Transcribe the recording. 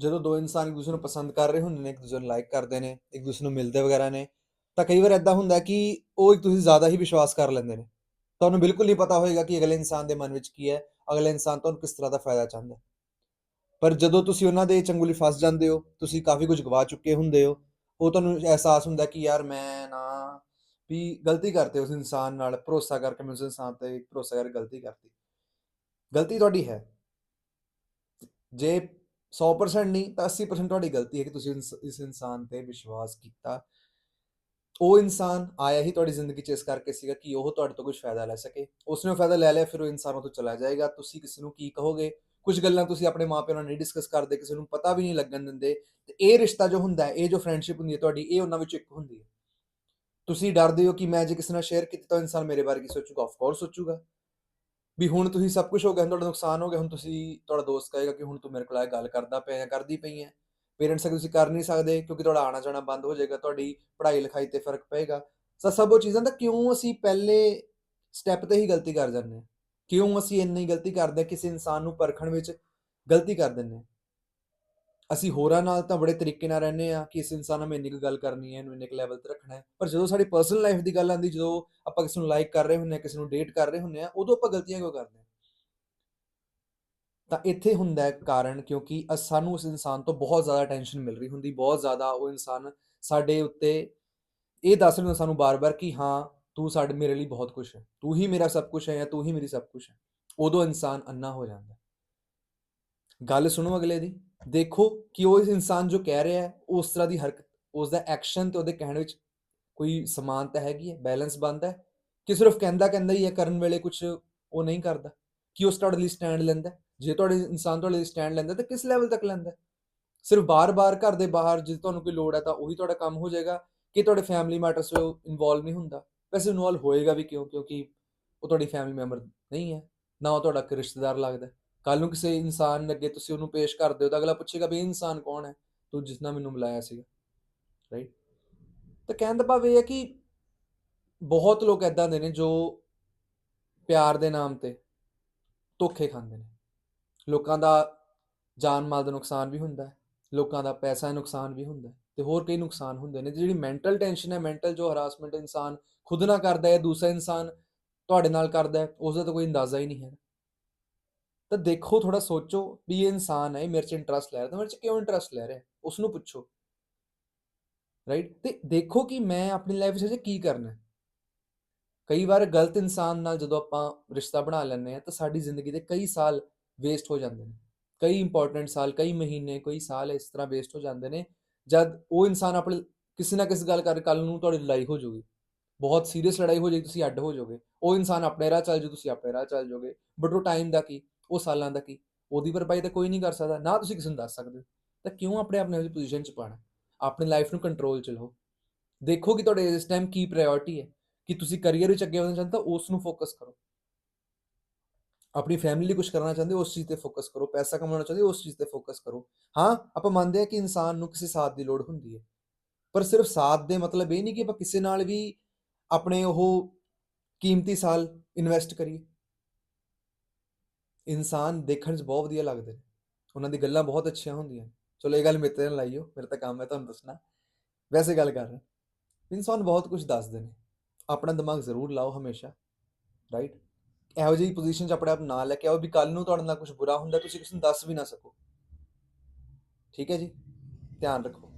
ਜਦੋਂ ਦੋ ਇਨਸਾਨ ਇੱਕ ਦੂਸਰੇ ਨੂੰ ਪਸੰਦ ਕਰ ਰਹੇ ਹੁੰਦੇ ਨੇ, ਇੱਕ ਦੂਸਰੇ ਨੂੰ ਲਾਈਕ ਕਰਦੇ ਨੇ, ਇੱਕ ਦੂਸਰੇ ਨੂੰ ਮਿਲਦੇ ਵਗੈਰਾ ਨੇ, ਤਾਂ ਕਈ ਵਾਰ ਇਦਾਂ ਹੁੰਦਾ ਕਿ ਉਹ ਇੱਕ ਤੁਸੀਂ ਜ਼ਿਆਦਾ ਹੀ ਵਿਸ਼ਵਾਸ ਕਰ ਲੈਂਦੇ ਨੇ। ਤੁਹਾਨੂੰ ਬਿਲਕੁਲ ਨਹੀਂ ਪਤਾ ਹੋਏਗਾ ਕਿ ਅਗਲੇ ਇਨਸਾਨ ਦੇ ਮਨ ਵਿੱਚ ਕੀ ਹੈ, ਅਗਲੇ ਇਨਸਾਨ ਤੁਹਾਨੂੰ ਕਿਸ ਤਰ੍ਹਾਂ ਦਾ ਫਾਇਦਾ ਚਾਹੁੰਦਾ ਹੈ। ਪਰ ਜਦੋਂ ਤੁਸੀਂ ਉਹਨਾਂ ਦੇ ਚੰਗੁਲੀ ਫਸ ਜਾਂਦੇ ਹੋ, ਤੁਸੀਂ ਕਾਫੀ ਕੁਝ ਗਵਾ ਚੁੱਕੇ ਹੁੰਦੇ ਹੋ, ਉਹ ਤੁਹਾਨੂੰ ਅਹਿਸਾਸ ਹੁੰਦਾ ਕਿ ਯਾਰ ਮੈਂ ਨਾ ਵੀ ਗਲਤੀ ਕਰਤੇ ਉਸ ਇਨਸਾਨ ਨਾਲ, ਭਰੋਸਾ ਕਰਕੇ ਮੈਂ ਉਸ ਇਨਸਾਨ ਤੇ ਭਰੋਸਾ ਕਰਕੇ ਗਲਤੀ ਕਰਤੀ। ਗਲਤੀ ਤੁਹਾਡੀ ਹੈ। ਜੇ 100% ਨਹੀਂ, ਤਾਂ 80% ਤੁਹਾਡੀ ਗਲਤੀ ਹੈ ਕਿ ਤੁਸੀਂ ਇਸ ਇਨਸਾਨ ਤੇ ਵਿਸ਼ਵਾਸ ਕੀਤਾ। ਉਹ ਇਨਸਾਨ ਆਇਆ ਹੀ ਤੁਹਾਡੀ ਜ਼ਿੰਦਗੀ 'ਚ ਇਸ ਕਰਕੇ ਸੀਗਾ ਕਿ ਉਹ ਤੁਹਾਡੇ ਤੋਂ ਕੁਝ ਫਾਇਦਾ ਲੈ ਸਕੇ। ਉਸਨੇ ਫਾਇਦਾ ਲੈ ਲਿਆ, ਫਿਰ ਉਹ ਇਨਸਾਨ ਉਹ ਤੋਂ ਚਲਾ ਜਾਏਗਾ। ਤੁਸੀਂ ਕਿਸੇ ਨੂੰ ਕੀ ਕਹੋਗੇ? ਕੁਝ ਗੱਲਾਂ ਤੁਸੀਂ ਆਪਣੇ ਮਾਪਿਆਂ ਨਾਲ ਨਹੀਂ ਡਿਸਕਸ ਕਰਦੇ, ਕਿਸੇ ਨੂੰ ਪਤਾ ਵੀ ਨਹੀਂ ਲੱਗਣ ਦਿੰਦੇ। ਤੇ ਇਹ ਰਿਸ਼ਤਾ ਜੋ ਹੁੰਦਾ ਹੈ, ਇਹ ਜੋ ਫਰੈਂਡਸ਼ਿਪ ਹੁੰਦੀ ਹੈ ਤੁਹਾਡੀ, ਇਹ ਉਹਨਾਂ ਵਿੱਚ ਇੱਕ ਹੁੰਦੀ ਹੈ। ਤੁਸੀਂ ਡਰਦੇ ਹੋ ਕਿ ਮੈਂ ਜੇ ਕਿਸੇ ਨਾਲ ਸ਼ੇਅਰ ਕੀਤੀ ਤਾਂ ਉਹ ਇਨਸਾਨ ਮੇਰੇ ਬਾਰੇ ਕੀ ਸੋਚੂਗਾ? Of course ਸੋਚੂਗਾ। ਵੀ ਹੁਣ ਤੁਸੀਂ ਸਭ ਕੁਝ ਹੋ ਗਿਆ ਹੁਣ ਤੁਹਾਡਾ ਨੁਕਸਾਨ ਹੋ ਗਿਆ, ਹੁਣ ਤੁਸੀਂ, ਤੁਹਾਡਾ ਦੋਸਤ ਕਹੇਗਾ ਕਿ ਹੁਣ ਤੂੰ ਮੇਰੇ ਕੋਲ ਆ, ਗੱਲ ਕਰਦਾ ਪਿਆ ਜਾਂ ਕਰਦੀ ਪਈ ਹੈ ਪੇਰੈਂਟਸ ਅਗੇ ਤੁਸੀਂ ਕਰ ਨਹੀਂ ਸਕਦੇ ਕਿਉਂਕਿ ਤੁਹਾਡਾ ਆਣਾ ਜਾਣਾ ਬੰਦ ਹੋ ਜਾਏਗਾ, ਤੁਹਾਡੀ ਪੜ੍ਹਾਈ ਲਿਖਾਈ ਤੇ ਫ਼ਰਕ ਪਏਗਾ। ਸੋ ਸਭ ਉਹ ਚੀਜ਼ਾਂ ਦਾ ਕਿਉਂ ਅਸੀਂ ਪਹਿਲੇ ਸਟੈਪ ਤੇ ਹੀ ਗਲਤੀ ਕਰ ਜਾਂਦੇ ਹਾਂ? ਕਿਉਂ ਅਸੀਂ ਇੰਨੀ ਗਲਤੀ ਕਰਦੇ ਹਾਂ? ਕਿਸੇ ਇਨਸਾਨ ਨੂੰ ਪਰਖਣ ਵਿੱਚ ਗਲਤੀ ਕਰ ਦਿੰਦੇ ਹਾਂ? ਅਸੀਂ ਹੋਰਾਂ ਨਾਲ ਤਾਂ ਬੜੇ ਤਰੀਕੇ ਨਾਲ ਰਹਿੰਦੇ ਆ ਕਿ ਇਸ ਇਨਸਾਨ ਨਾਲ ਮੈਂ ਇੰਨੀ ਕੁ ਗੱਲ ਕਰਨੀ ਹੈ, ਇਹਨੂੰ ਇੰਨੇ ਕੁ ਲੈਵਲ ਤੇ ਰੱਖਣਾ ਹੈ। ਪਰ ਜਦੋਂ ਸਾਡੀ ਪਰਸਨਲ ਲਾਈਫ ਦੀ ਗੱਲ ਆਉਂਦੀ, ਜਦੋਂ ਆਪਾਂ ਕਿਸੇ ਨੂੰ ਲਾਈਕ ਕਰ ਰਹੇ ਹੁੰਦੇ ਆ ਕਿਸੇ ਨੂੰ ਡੇਟ ਕਰ ਰਹੇ ਹੁੰਦੇ ਆ ਉਦੋਂ ਆਪਾਂ ਗਲਤੀਆਂ ਕਿਉਂ ਕਰਦੇ ਹਾਂ? ਤਾਂ ਇੱਥੇ ਹੁੰਦਾ ਹੈ ਕਾਰਨ ਕਿਉਂਕਿ ਸਾਨੂੰ ਉਸ ਇਨਸਾਨ ਤੋਂ ਬਹੁਤ ਜ਼ਿਆਦਾ ਟੈਨਸ਼ਨ ਮਿਲ ਰਹੀ ਹੁੰਦੀ, ਬਹੁਤ ਜ਼ਿਆਦਾ ਉਹ ਇਨਸਾਨ ਸਾਡੇ ਉੱਤੇ ਇਹ ਦੱਸ ਰਿਹਾ ਹੁੰਦਾ ਸਾਨੂੰ ਬਾਰ-ਬਾਰ ਕਿ ਹਾਂ, ਤੂੰ ਸਾਡੇ, ਮੇਰੇ ਲਈ ਬਹੁਤ ਕੁਝ ਹੈ। ਤੂੰ ਹੀ ਮੇਰਾ ਸਭ ਕੁਝ ਹੈ ਜਾਂ ਤੂੰ ਹੀ ਮੇਰੀ ਸਭ ਕੁਝ ਹੈ। ਉਦੋਂ ਇਨਸਾਨ ਅੰਨਾ ਹੋ ਜਾਂਦਾ ਗੱਲ ਸੁਣੋ ਅਗਲੇ ਦੀ। ਦੇਖੋ ਕਿ ਉਹ ਇਨਸਾਨ ਜੋ ਕਹਿ ਰਿਹਾ ਹੈ, ਉਸ ਤਰ੍ਹਾਂ ਦੀ ਹਰਕਤ ਉਸ ਦਾ ਐਕਸ਼ਨ ਤੇ ਉਹਦੇ ਕਹਿਣ ਵਿੱਚ ਕੋਈ ਸਮਾਨਤਾ ਹੈਗੀ ਹੈ ਬੈਲੈਂਸ ਬਣਦਾ ਹੈ ਕਿ ਸਿਰਫ ਕਹਿੰਦਾ ਕਹਿੰਦਾ ਹੀ ਹੈ, ਕਰਨ ਵੇਲੇ ਕੁਝ ਉਹ ਨਹੀਂ ਕਰਦਾ, ਕਿ ਉਸ ਤੁਹਾਡੇ ਲਈ ਸਟੈਂਡ ਲੈਂਦਾ ਜੇ ਤੁਹਾਡੇ ਇਨਸਾਨ ਤੁਹਾਡੇ ਲਈ ਸਟੈਂਡ ਲੈਂਦਾ ਤਾਂ ਕਿਸ ਲੈਵਲ ਤੱਕ ਲੈਂਦਾ ਸਿਰਫ ਬਾਰ-ਬਾਰ ਘਰ ਦੇ ਬਾਹਰ ਜੇ ਤੁਹਾਨੂੰ ਕੋਈ ਲੋੜ ਹੈ, ਤਾਂ ਉਹੀ ਤੁਹਾਡਾ ਕੰਮ ਹੋ ਜਾਏਗਾ, ਕਿ ਤੁਹਾਡੇ ਫੈਮਿਲੀ ਮੈਟਰਸ ਵਿੱਚ ਇਨਵੋਲਵ ਨਹੀਂ ਹੁੰਦਾ। ਵੈਸੇ ਇਨਵੋਲਵ ਹੋਏਗਾ ਵੀ ਕਿਉਂ? ਕਿਉਂਕਿ ਉਹ ਤੁਹਾਡੀ ਫੈਮਿਲੀ ਮੈਂਬਰ ਨਹੀਂ ਹੈ, ਨਾ ਉਹ ਤੁਹਾਡਾ ਕੋਈ ਰਿਸ਼ਤੇਦਾਰ ਲੱਗਦਾ ਕੱਲ ਨੂੰ ਕਿਸੇ ਇਨਸਾਨ ਅੱਗੇ ਤੁਸੀਂ ਉਹਨੂੰ ਪੇਸ਼ ਕਰਦੇ ਹੋ ਤਾਂ ਅਗਲਾ ਪੁੱਛੇਗਾ ਵੀ ਇਹ ਇਨਸਾਨ ਕੌਣ ਹੈ? ਤੂੰ ਜਿਸ ਨਾਲ ਮੈਨੂੰ ਮਿਲਾਇਆ ਸੀਗਾ ਰਾਈਟ ਤਾਂ ਕਹਿਣ ਦਾ ਭਾਵ ਇਹ ਹੈ ਕਿ ਬਹੁਤ ਲੋਕ ਐਦਾਂ ਦੇ ਨੇ ਜੋ ਪਿਆਰ ਦੇ ਨਾਮ ਤੇ ਧੋਖੇ ਖਾਂਦੇ ਨੇ। ਲੋਕਾਂ ਦਾ ਜਾਨ ਮਾਲ ਦਾ ਨੁਕਸਾਨ ਵੀ ਹੁੰਦਾ ਹੈ, ਲੋਕਾਂ ਦਾ ਪੈਸਾ ਦਾ ਨੁਕਸਾਨ ਵੀ ਹੁੰਦਾ ਹੈ ਤੇ ਹੋਰ ਕਈ ਨੁਕਸਾਨ ਹੁੰਦੇ ਨੇ ਤੇ ਜਿਹੜੀ ਮੈਂਟਲ ਟੈਨਸ਼ਨ ਹੈ ਮੈਂਟਲ ਜੋ ਹਰਾਸਮੈਂਟ ਇਨਸਾਨ ਖੁਦ ਨਾ ਕਰਦਾ ਹੈ ਦੂਸਰਾ ਇਨਸਾਨ ਤੁਹਾਡੇ ਨਾਲ ਕਰਦਾ ਹੈ ਉਸ ਦਾ ਤਾਂ ਕੋਈ ਅੰਦਾਜ਼ਾ ਹੀ ਨਹੀਂ ਹੈ। ਤਾਂ ਦੇਖੋ ਥੋੜਾ ਸੋਚੋ ਵੀ ਇਹ ਇਨਸਾਨ ਹੈ, ਇਹ ਮੇਰੇ ਚ ਇੰਟਰਸਟ ਲੈ ਰਿਹਾ, ਤਾਂ ਮੇਰੇ ਚ ਕਿਉਂ ਇੰਟਰਸਟ ਲੈ ਰਿਹਾ ਉਸ ਨੂੰ ਪੁੱਛੋ। ਰਾਈਟ ਤੇ ਦੇਖੋ ਕਿ ਮੈਂ ਆਪਣੀ ਲਾਈਫ 'ਚ ਅਜੇ ਕੀ ਕਰਨਾ ਹੈ। ਕਈ ਵਾਰ ਗਲਤ ਇਨਸਾਨ ਨਾਲ ਜਦੋਂ ਆਪਾਂ ਰਿਸ਼ਤਾ ਬਣਾ ਲੈਂਦੇ ਆ ਤਾਂ ਸਾਡੀ ਜ਼ਿੰਦਗੀ ਦੇ ਕਈ ਸਾਲ ਵੇਸਟ ਹੋ ਜਾਂਦੇ ਨੇ। ਕਈ ਇੰਪੋਰਟੈਂਟ ਸਾਲ, ਕਈ ਮਹੀਨੇ, ਕਈ ਸਾਲ ਇਸ ਤਰ੍ਹਾਂ ਵੇਸਟ ਹੋ ਜਾਂਦੇ ਨੇ, ਜਦ ਉਹ ਇਨਸਾਨ ਆਪਣੇ ਕਿਸੇ ਨਾ ਕਿਸੇ ਗੱਲ ਕਰ ਕੱਲ ਨੂੰ ਤੁਹਾਡੀ ਲੜਾਈ ਹੋ ਜਾਊਗੀ। ਬਹੁਤ ਸੀਰੀਅਸ ਲੜਾਈ ਹੋ ਜਾਏਗੀ ਤੁਸੀਂ ਅੱਡ ਹੋ ਜਾਓਗੇ। ਉਹ ਇਨਸਾਨ ਆਪਣੇ ਰਾਹ ਚੱਲ ਜਾਊ, ਤੁਸੀਂ ਆਪਣੇ ਰਾਹ ਚੱਲ ਜਾਓਗੇ। ਬਟ ਉਹ ਟਾਈਮ ਦਾ ਕੀ? ਉਹ ਸਾਲਾਂ ਦਾ ਕੀ? ਉਹਦੀ ਭਰਪਾਈ ਤਾਂ ਕੋਈ ਨਹੀਂ ਕਰ ਸਕਦਾ, ਨਾ ਤੁਸੀਂ ਕਿਸੇ ਨੂੰ ਦੱਸ ਸਕਦੇ ਹੋ। ਤਾਂ ਕਿਉਂ ਆਪਣੇ ਆਪ ਨੂੰ ਇਸ ਪੋਜੀਸ਼ਨ 'ਚ ਪਾਣਾ ਆਪਣੀ ਲਾਈਫ ਨੂੰ ਕੰਟਰੋਲ 'ਚ ਲਓ। ਦੇਖੋ ਕਿ ਤੁਹਾਡੇ ਇਸ ਟਾਈਮ ਕੀ ਪ੍ਰਾਇੋਰਟੀ ਹੈ। ਕਿ ਤੁਸੀਂ ਕੈਰੀਅਰ ਵਿੱਚ ਅੱਗੇ ਵਧਣਾ ਚਾਹੁੰਦੇ ਤਾਂ ਉਸ ਨੂੰ ਫੋਕਸ ਕਰੋ। ਆਪਣੀ ਫੈਮਿਲੀ ਲਈ ਕੁਝ ਕਰਨਾ ਚਾਹੁੰਦੇ ਹੋ, ਉਸ ਚੀਜ਼ ਤੇ ਫੋਕਸ ਕਰੋ। ਪੈਸਾ ਕਮਾਉਣਾ ਚਾਹੁੰਦੇ ਹੋ, ਉਸ ਚੀਜ਼ ਤੇ ਫੋਕਸ ਕਰੋ। ਹਾਂ, ਆਪਾਂ ਮੰਨਦੇ ਹਾਂ ਕਿ ਇਨਸਾਨ ਨੂੰ ਕਿਸੇ ਸਾਥ ਦੀ ਲੋੜ ਹੁੰਦੀ ਹੈ। ਪਰ ਸਿਰਫ ਸਾਥ ਦੇ ਮਤਲਬ ਇਹ ਨਹੀਂ ਕਿ ਆਪਾਂ ਕਿਸੇ ਨਾਲ ਵੀ ਆਪਣੇ ਉਹ ਕੀਮਤੀ ਸਾਲ ਇਨਵੈਸਟ ਕਰੀਏ। ਇਨਸਾਨ ਦੇਖਣ 'ਚ ਬਹੁਤ ਵਧੀਆ ਲੱਗਦੇ ਨੇ। ਉਹਨਾਂ ਦੀ ਗੱਲਾਂ ਬਹੁਤ ਅੱਛੀਆਂ ਹੁੰਦੀਆਂ। ਚਲੋ ਇਹ ਗੱਲ ਮੇਰੇ ਤੇ ਨਾ ਲਾਈਓ, ਮੇਰਾ ਤਾਂ ਕੰਮ ਹੈ ਤੁਹਾਨੂੰ ਦੱਸਣਾ। ਵੈਸੇ ਗੱਲ ਕਰ ਰਿਹਾ। ਇਨਸਾਨ ਬਹੁਤ ਕੁਝ ਦੱਸਦੇ ਨੇ। ਆਪਣਾ ਦਿਮਾਗ ਜ਼ਰੂਰ ਲਾਓ ਹਮੇਸ਼ਾ ਰਾਈਟ ਇਹੋ ਜਿਹੀ ਪੋਜੀਸ਼ਨ 'ਚ ਆਪਣੇ ਆਪ ਨਾ ਲੈ ਕੇ ਆਓ ਵੀ ਕੱਲ ਨੂੰ ਤੁਹਾਡੇ ਨਾਲ ਕੁਝ ਬੁਰਾ ਹੁੰਦਾ, ਤੁਸੀਂ ਕਿਸੇ ਨੂੰ ਦੱਸ ਵੀ ਨਾ ਸਕੋ। ਠੀਕ ਹੈ ਜੀ? ਧਿਆਨ ਰੱਖੋ।